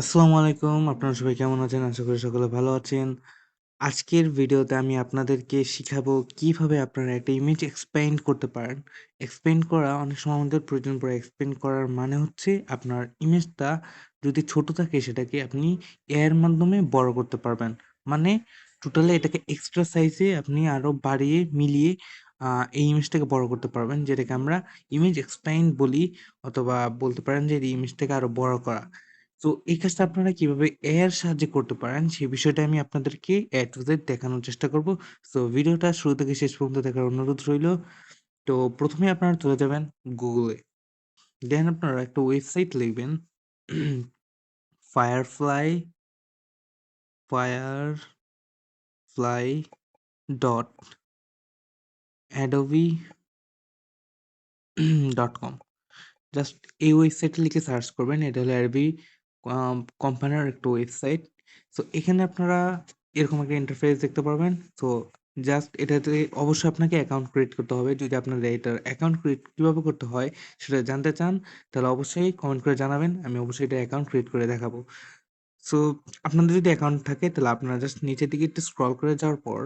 আসসালামু আলাইকুম। আপনারা সবাই কেমন আছেন? আশা করি সকলে ভালো আছেন। আজকের ভিডিওতে আমি আপনাদেরকে শিখাবো কীভাবে আপনারা একটা ইমেজ এক্সপ্যান্ড করতে পারেন। এক্সপ্যান্ড করা অনেক সময় আমাদের প্রয়োজন পড়ে। এক্সপ্যান্ড করার মানে হচ্ছে আপনার ইমেজটা যদি ছোট থাকে, সেটাকে আপনি এর মাধ্যমে বড় করতে পারবেন। মানে টোটালি এটাকে এক্সট্রা সাইজে আপনি আরও বাড়িয়ে, মিলিয়ে এই ইমেজটাকে বড় করতে পারবেন। যেটাকে আমরা ইমেজ এক্সপ্যান্ড বলি, অথবা বলতে পারেন যে এই ইমেজটাকে আরও বড় করা। তো এই কাজটা আপনারা কীভাবে এর সাহায্যে করতে পারেন সেই বিষয়টা আমি আপনাদেরকে A to Z দেখানোর চেষ্টা করব। সো ভিডিওটা শুরু থেকে শেষ পর্যন্ত দেখার অনুরোধ রইল। তো ১ম এ আপনারা চলে যাবেন গুগলে দেন আপনারা একটা ওয়েবসাইট লিখবেন, Firefly firefly dot adobe dot com. Just এই ওয়েবসাইটে লিখে সার্চ করবেন। এটা হলো আম কোম্পানির একটা ওয়েবসাইট। সো এখানে আপনারা এরকম একটা ইন্টারফেস দেখতে পারবেন। সো জাস্ট এটাতে অবশ্যই আপনাকে অ্যাকাউন্ট ক্রিয়েট করতে হবে। যদি আপনার এটার অ্যাকাউন্ট ক্রিয়েট কীভাবে করতে হয় সেটা জানতে চান, তাহলে অবশ্যই কমেন্ট করে জানাবেন। আমি অবশ্যই এটা অ্যাকাউন্ট ক্রিয়েট করে দেখাবো। সো আপনাদের যদি অ্যাকাউন্ট থাকে, তাহলে আপনারা জাস্ট নিচের দিকে একটু স্ক্রল করে যাওয়ার পর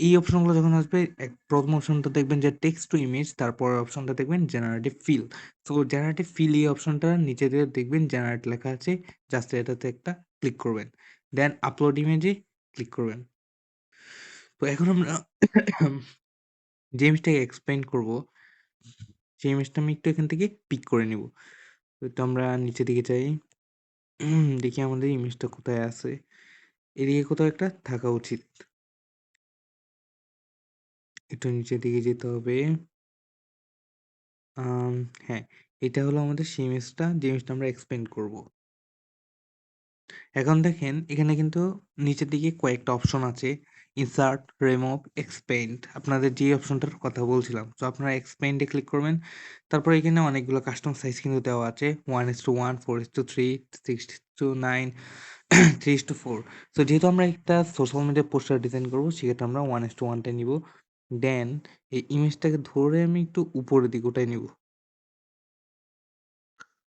এই অপশনগুলো যখন আসবে, এক প্রথম অপশনটা দেখবেন যে টেক্সট টু ইমেজ তারপরের অপশনটা দেখবেন generative fill. So generative fill এই অপশনটা নিচে দিয়ে দেখবেন জেনারেট লেখা আছে। জাস্ট এটাতে একটা ক্লিক করবেন। দেন আপলোড ইমেজে ক্লিক করবেন। তো এখন আমরা যে ইমেজটাকে এক্সপ্যান্ড করব, সেই ইমেজটা আমি একটু এখান থেকে পিক করে নিব। তো আমরা নিচে দিকে যাই। দেখি আমাদের ইমেজটা কোথায় আছে। এদিকে কোথাও একটা থাকা উচিত। একটু নিচের দিকে যেতে হবে। হ্যাঁ, এটা হলো আমাদের সেই যে ইমেজটা আমরা এক্সপ্যান্ড করব। এখন দেখেন এখানে কিন্তু নিচের দিকে কয়েকটা অপশন আছে। ইনসার্ট, রিমুভ, এক্সপেন্ড আপনাদের যে অপশনটার কথা বলছিলাম। তো আপনারা এক্সপ্যান্ড এ ক্লিক করবেন। তারপর এখানে অনেকগুলো কাস্টম সাইজ কিন্তু দেওয়া আছে। 1:1, 4:3, 6:9, 3:4 সো যেহেতু আমরা একটা সোশ্যাল মিডিয়া পোস্টার ডিজাইন করব সেক্ষেত্রে আমরা ওয়ান ইস টু ওয়ানটা নিব। দেন, এই ইমেজটাকে ধরে আমি একটু উপরের দিকে উঠায় নিব।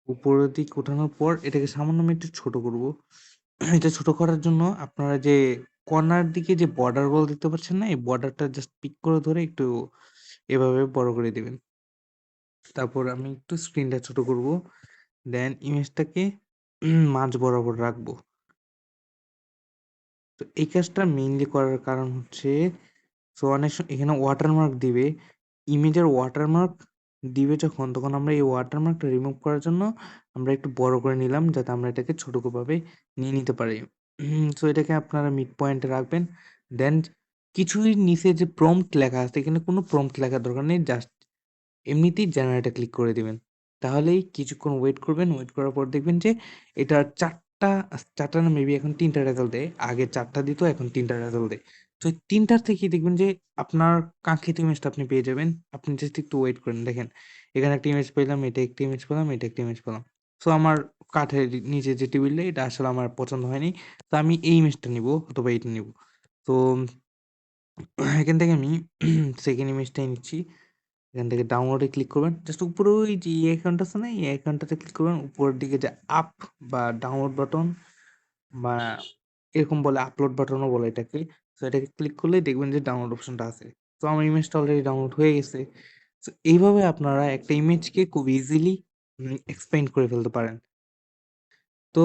উপরের দিক উঠানোর পর এটাকে সামান্য আমি একটু ছোট করব। এটা ছোট করার জন্য আপনারা যে কর্নার দিকে যে বর্ডার বল দেখতে পাচ্ছেন না? এই বর্ডারটা জাস্ট পিক করে ধরে একটু এভাবে বড় করে দেবেন তারপর আমি একটু স্ক্রিনটা ছোট করব। দেন ইমেজটাকে মাঝ বরাবর রাখব। তো এই কাজটা মেইনলি করার কারণ হচ্ছে সো অনেক এখানে ওয়াটারমার্ক দিবে। ইমেজের ওয়াটারমার্ক দিবে যখন, তখন আমরা এই ওয়াটারমার্কটা রিমুভ করার জন্য আমরা একটু বড় করে নিলাম, যাতে আমরা এটাকে ছোট ভাবে নিয়ে নিতে পারি। সো এটাকে আপনারা মিড পয়েন্টে রাখবেন। দেন কিছুই নিচে যে প্রম্পট লেখা আছে, এখানে কোনো প্রম্পট লেখার দরকার নেই। জাস্ট এমনিতেই জেনারেটে ক্লিক করে দিবেন। তাহলেই কিছুক্ষণ ওয়েট করবেন। ওয়েট করার পর দেখবেন যে এটা চারটা চারটা না মেবি এখন ৩ টা রেজাল্ট দেয়। আগে চারটা দিত, এখন ৩ টা রেজাল্ট দেয়। তো এই ৩ টার থেকেই দেখবেন যে আপনার কাঙ্ক্ষিত ইমেজটা আপনি পেয়ে যাবেন। আপনি জাস্ট একটু ওয়েট করেন। দেখেন এখানে একটা ইমেজ পেলাম, এটা একটা ইমেজ পেলাম, এটা একটা ইমেজ পেলাম। সো আমার কাঠের নিচে যে টেবিলটা এটা আসলে আমার পছন্দ হয়নি। তো আমি এই ইমেজটা নিবো অথবা এটা নিবো। তো এখান থেকে আমি সেকেন্ড ইমেজটাই নিচ্ছি। এখান থেকে ডাউনলোডে ক্লিক করবেন। জাস্ট উপরে ওই যে এই আইকনটা আছে না? এই আইকনটাতে ক্লিক করবেন। উপরের দিকে যে আপ বা ডাউনলোড বাটন বা এরকম বলে আপলোড বাটনও বলে এটাকে। সো এটাকে ক্লিক করলেই দেখবেন যে ডাউনলোড অপশনটা আছে। তো আমার ইমেজটা অলরেডি ডাউনলোড হয়ে গেছে। সো এইভাবে আপনারা একটা ইমেজকে খুব ইজিলি উম এক্সপ্যান্ড করে ফেলতে পারেন। তো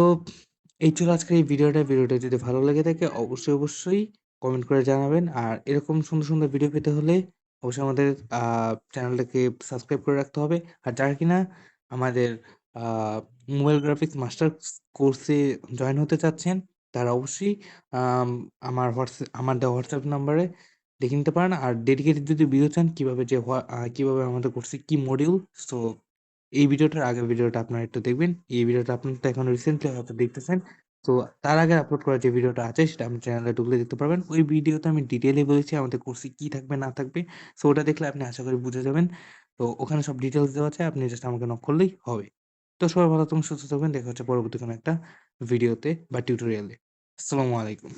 এই ছিল আজকের এই ভিডিওটা। ভিডিওটা যদি ভালো লেগে থাকে অবশ্যই, অবশ্যই কমেন্ট করে জানাবেন। আর এরকম সুন্দর, সুন্দর ভিডিও পেতে হলে অবশ্যই আমাদের চ্যানেলটাকে সাবস্ক্রাইব করে রাখতে হবে। আর যারা কিনা আমাদের মোবাইল গ্রাফিক্স মাস্টার্স কোর্সে জয়েন হতে চাচ্ছেন তারা অবশ্যই আমার হোয়াটসঅ্যাপ আমার দেওয়া হোয়াটসঅ্যাপ নাম্বারে দেখে নিতে পারেন। আর ডেডিকেটেড যদি ভিডিও চান কীভাবে যে কীভাবে আমাদের কোর্সে কি মডিউল সো এই ভিডিওটার আগের ভিডিওটা আপনারা একটু দেখবেন। এই ভিডিওটা আপনারা তো এখন রিসেন্টলি হয়তো দেখতেছেন। তো তার আগে আপলোড করা যে ভিডিওটা আছে সেটা আপনি চ্যানেলে ঢুকলে দেখতে পারবেন। ওই ভিডিওতে আমি ডিটেলে বলেছি আমাদের কোর্সে কী থাকবে না থাকবে। সো ওটা দেখলে আপনি আশা করি বুঝে যাবেন। তো ওখানে সব ডিটেলস দেওয়া আছে। আপনি জাস্ট আমাকে নক করলেই হবে। তো সবাই ভালো থাকবেন, সুস্থ থাকবেন। দেখা হচ্ছে পরবর্তী কোনো একটা ভিডিওতে বা টিউটোরিয়ালে। আসসালামু আলাইকুম।